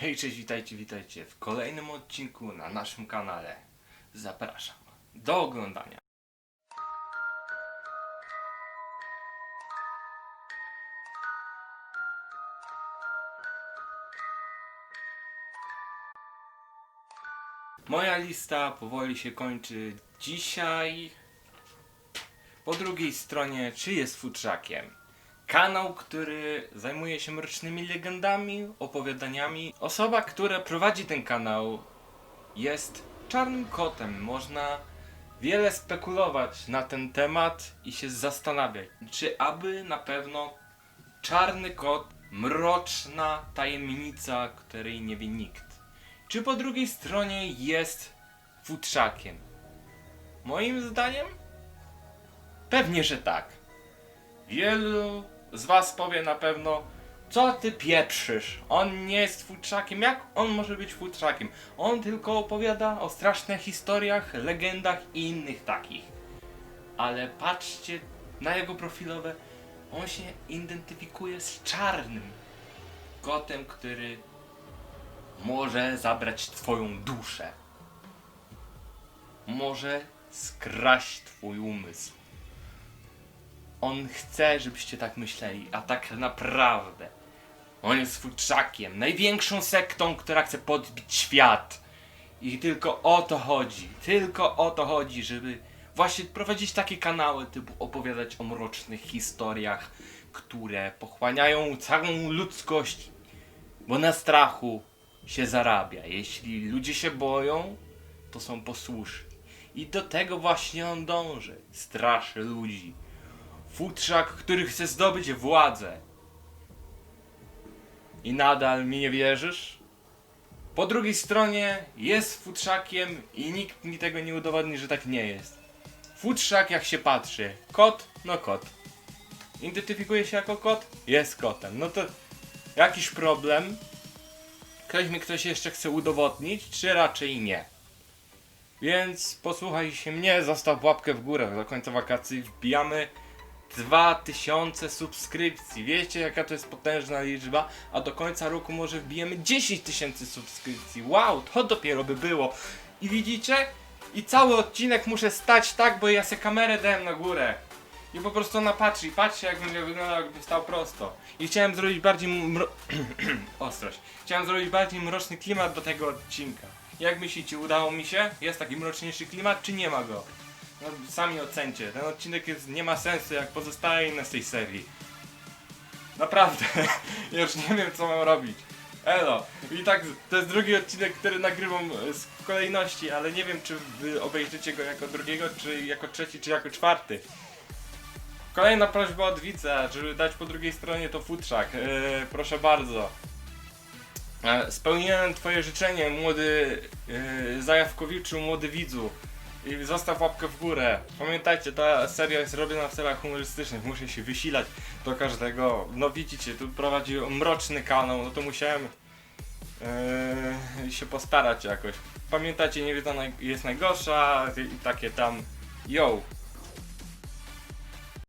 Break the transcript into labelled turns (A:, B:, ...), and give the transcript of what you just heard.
A: Hej, cześć, witajcie, witajcie w kolejnym odcinku na naszym kanale. Zapraszam do oglądania. Moja lista powoli się kończy dzisiaj. Po drugiej stronie, czy jest futrzakiem? Kanał, który zajmuje się mrocznymi legendami, opowiadaniami. Osoba, która prowadzi ten kanał jest czarnym kotem. Można wiele spekulować na ten temat i się zastanawiać, czy aby na pewno czarny kot, mroczna tajemnica, której nie wie nikt. Czy po drugiej stronie jest futrzakiem? Moim zdaniem pewnie, że tak. Wielu z was powie na pewno, co ty pieprzysz? On nie jest futrzakiem. Jak on może być futrzakiem? On tylko opowiada o strasznych historiach, legendach i innych takich. Ale patrzcie na jego profilowe. On się identyfikuje z czarnym kotem, który może zabrać twoją duszę. Może skraść twój umysł. On chce, żebyście tak myśleli, a tak naprawdę on jest futrzakiem, największą sektą, która chce podbić świat. I tylko o to chodzi, tylko o to chodzi, żeby właśnie prowadzić takie kanały, typu opowiadać o mrocznych historiach, które pochłaniają całą ludzkość, bo na strachu się zarabia. Jeśli ludzie się boją, to są posłuszni. I do tego właśnie on dąży. Straszy ludzi. Futrzak, który chce zdobyć władzę. I nadal mi nie wierzysz? Po drugiej stronie jest futrzakiem i nikt mi tego nie udowodni, że tak nie jest. Futrzak jak się patrzy. Kot? No kot. Identyfikuje się jako kot? Jest kotem. No to jakiś problem? Ktoś mi ktoś jeszcze chce udowodnić, czy raczej nie? Więc posłuchaj się mnie, zostaw łapkę w górę. Do końca wakacji wbijamy 2000 subskrypcji. Wiecie jaka to jest potężna liczba? A do końca roku może wbijemy 10 tysięcy subskrypcji. Wow, to dopiero by było. I widzicie? I cały odcinek muszę stać tak, bo ja sobie kamerę dałem na górę. I po prostu ona patrzy i patrzcie jak będzie wyglądał jakby stał prosto. I chciałem zrobić bardziej mro... ostrość. Chciałem zrobić bardziej mroczny klimat do tego odcinka. Jak myślicie, udało mi się? Jest taki mroczniejszy klimat, czy nie ma go? No sami ocencie. Ten odcinek jest, nie ma sensu jak pozostałe inne z tej serii. Naprawdę. Ja już nie wiem co mam robić. Elo. I tak to jest drugi odcinek, który nagrywam e, z kolejności, ale nie wiem czy wy obejrzycie go jako drugiego, czy jako trzeci, czy jako czwarty. Kolejna prośba od widza, żeby dać po drugiej stronie to futrzak. Yy, proszę bardzo. E, Spełniłem twoje życzenie, młody yy, Zajawkowiczu, młody widzu. I zostaw łapkę w górę. Pamiętajcie, ta seria jest robiona w celach humorystycznych. Muszę się wysilać do każdego. No widzicie, tu prowadzi mroczny kanał, no to musiałem yy, się postarać jakoś. Pamiętajcie, niewiedza naj- jest najgorsza i takie tam. Yo!